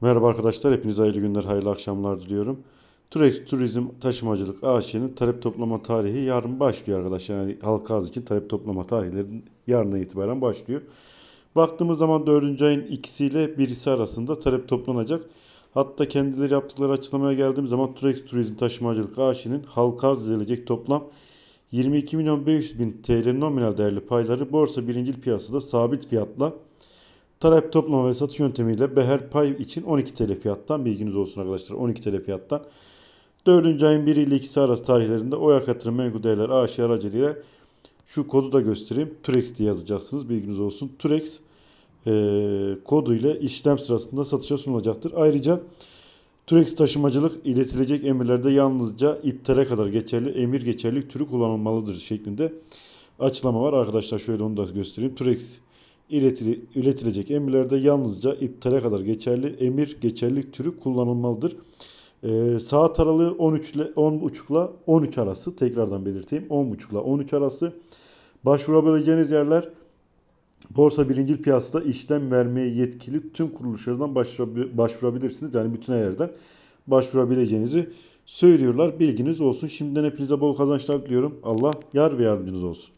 Merhaba arkadaşlar, hepinize hayırlı günler, hayırlı akşamlar diliyorum. Turex Turizm Taşımacılık AŞ'nin talep toplama tarihi yarın başlıyor arkadaşlar. Yani halka arz için talep toplama tarihleri yarından itibaren başlıyor. Baktığımız zaman 4. ayın ikisiyle birisi arasında talep toplanacak. Hatta kendileri yaptıkları açıklamaya geldiğim zaman Turex Turizm Taşımacılık AŞ'nin halka arz edilecek toplam 22 milyon 500 bin TL nominal değerli payları borsa birincil piyasada sabit fiyatla Talep toplama ve satış yöntemiyle beher pay için 12 TL fiyattan bilginiz olsun arkadaşlar 12 TL fiyattan. 4. ayın 1 ile 2'si arası tarihlerinde Oya Katırım Menkul Değerler AŞ aracılığıyla şu kodu da göstereyim. Turex diye yazacaksınız bilginiz olsun. Turex e, kodu ile işlem sırasında satışa sunulacaktır. Ayrıca Turex taşımacılık iletilecek emirlerde yalnızca iptale kadar geçerli emir geçerlilik türü kullanılmalıdır şeklinde açıklama var. Arkadaşlar şöyle onu da göstereyim. Turex iletili, iletilecek emirlerde yalnızca iptale kadar geçerli emir geçerlilik türü kullanılmalıdır. Ee, saat aralığı 13 ile 10.30 ile 13 arası tekrardan belirteyim 10.30 ile 13 arası başvurabileceğiniz yerler borsa birincil piyasada işlem vermeye yetkili tüm kuruluşlardan başvurabi- başvurabilirsiniz. Yani bütün yerlerden başvurabileceğinizi söylüyorlar. Bilginiz olsun. Şimdiden hepinize bol kazançlar diliyorum. Allah yar ve yardımcınız olsun.